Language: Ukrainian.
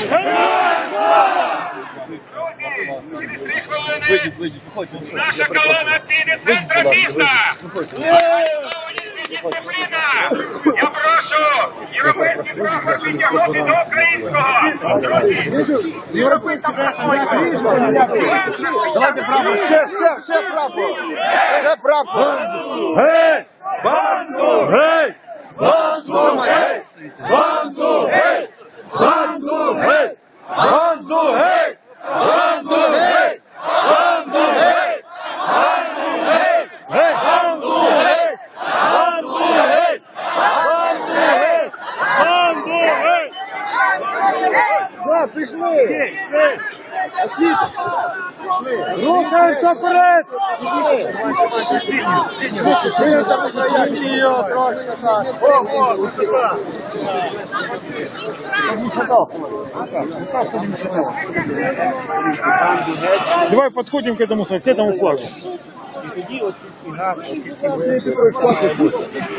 Друзі, через три хвилини наша колона піде з центра міста. Дисципліна. Я прошу європейський прапор підтягнути до українського. Друзі, європейський прапор. Давайте прапор, ще, ще, ще прапор. Ще прапор. Гей! Да, пішли! Освіта! Ну, Рухаємося вперед! Пішли! Давай подходим к этому, к этому флагу. И тоді оці всі газ, всі...